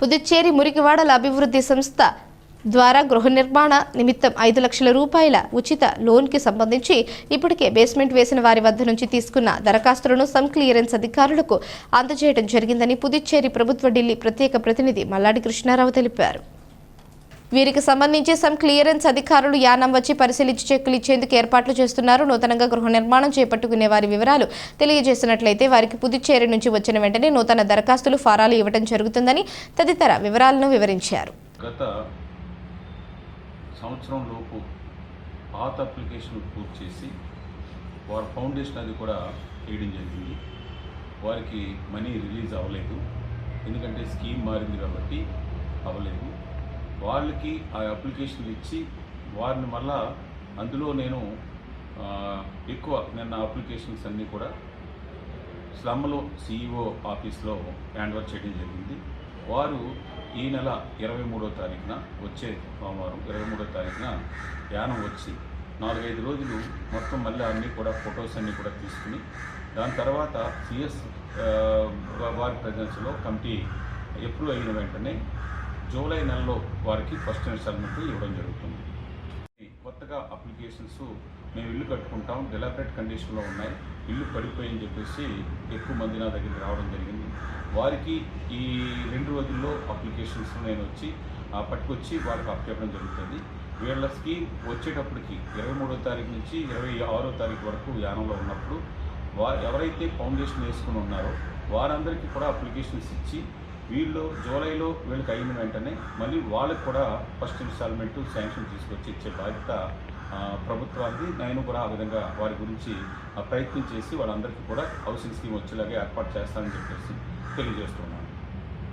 పుదుచ్చేరి మురికివాడల అభివృద్ధి సంస్థ ద్వారా గృహ నిర్మాణ నిమిత్తం ఐదు లక్షల రూపాయల ఉచిత లోన్కి సంబంధించి ఇప్పటికే బేస్మెంట్ వేసిన వారి వద్ద నుంచి తీసుకున్న దరఖాస్తులను సమ్ క్లియరెన్స్ అధికారులకు అందజేయడం జరిగిందని పుదుచ్చేరి ప్రభుత్వ ఢిల్లీ ప్రత్యేక ప్రతినిధి మల్లాడి కృష్ణారావు తెలిపారు. వీరికి సంబంధించి సమ్ క్లియరెన్స్ అధికారులు యానం వచ్చి పరిశీలించి చెక్కులు ఇచ్చేందుకు ఏర్పాట్లు చేస్తున్నారు. నూతనంగా గృహ నిర్మాణం చేపట్టుకునే వారి వివరాలు తెలియజేసినట్లయితే వారికి పుదుచ్చేరి నుంచి వచ్చిన వెంటనే నూతన దరఖాస్తులు ఫారాలు ఇవ్వడం జరుగుతుందని తదితర వివరాలను వివరించారు. గత సంవత్సరం లోపు పాత అప్లికేషన్ పూర్తి చేసి వారి ఫౌండేషన్ అది కూడా వేయడం జరిగింది. వారికి మనీ రిలీజ్ అవ్వలేదు. ఎందుకంటే స్కీమ్ మారింది కాబట్టి అవ్వలేదు. వాళ్ళకి ఆ అప్లికేషన్ ఇచ్చి వారిని మళ్ళా అందులో నేను ఎక్కువ నిన్న అప్లికేషన్స్ అన్నీ కూడా స్లమ్లో సిఇఓ ఆఫీస్లో హ్యాండ్ ఓవర్ చేయడం జరిగింది. వారు ఈ నెల ఇరవై మూడో తారీఖున వచ్చే సోమవారం ఇరవై మూడో తారీఖున యానం వచ్చి నాలుగైదు రోజులు మొత్తం మళ్ళీ అన్నీ కూడా ఫొటోస్ అన్నీ కూడా తీసుకుని దాని తర్వాత సిఎస్ వారి ప్రజెన్స్లో కమిటీ ఎప్పుడు అయిన వెంటనే జూలై నెలలో వారికి ఫస్ట్ ఇన్స్టాల్మెంట్ ఇవ్వడం జరుగుతుంది. కొత్తగా అప్లికేషన్స్ మేము ఇల్లు కట్టుకుంటాం డెలాబరేట్ కండిషన్లో ఉన్నాయి ఇల్లు పడిపోయని చెప్పేసి ఎక్కువ మంది నా దగ్గరికి రావడం జరిగింది. వారికి ఈ రెండు రోజుల్లో అప్లికేషన్స్ నేను వచ్చి పట్టుకొచ్చి వారికి అప్పచెప్పడం జరుగుతుంది. వీళ్ళ స్కీమ్ వచ్చేటప్పటికి ఇరవై మూడో తారీఖు నుంచి ఇరవై ఆరో తారీఖు వరకు యానంలో ఉన్నప్పుడు వారు ఎవరైతే ఫౌండేషన్ వేసుకుని ఉన్నారో వారందరికీ కూడా అప్లికేషన్స్ ఇచ్చి వీళ్ళు జూలైలో వీళ్ళకి అయిన వెంటనే మళ్ళీ వాళ్ళకి కూడా ఫస్ట్ ఇన్స్టాల్మెంట్ శాంక్షన్ తీసుకొచ్చి ఇచ్చే బాధ్యత ప్రభుత్వానికి నేను కూడా ఆ విధంగా వారి గురించి ప్రయత్నం చేసి వాళ్ళందరికీ కూడా హౌసింగ్ స్కీమ్ వచ్చేలాగా ఏర్పాటు చేస్తానని చెప్పేసి తెలియజేస్తున్నాను.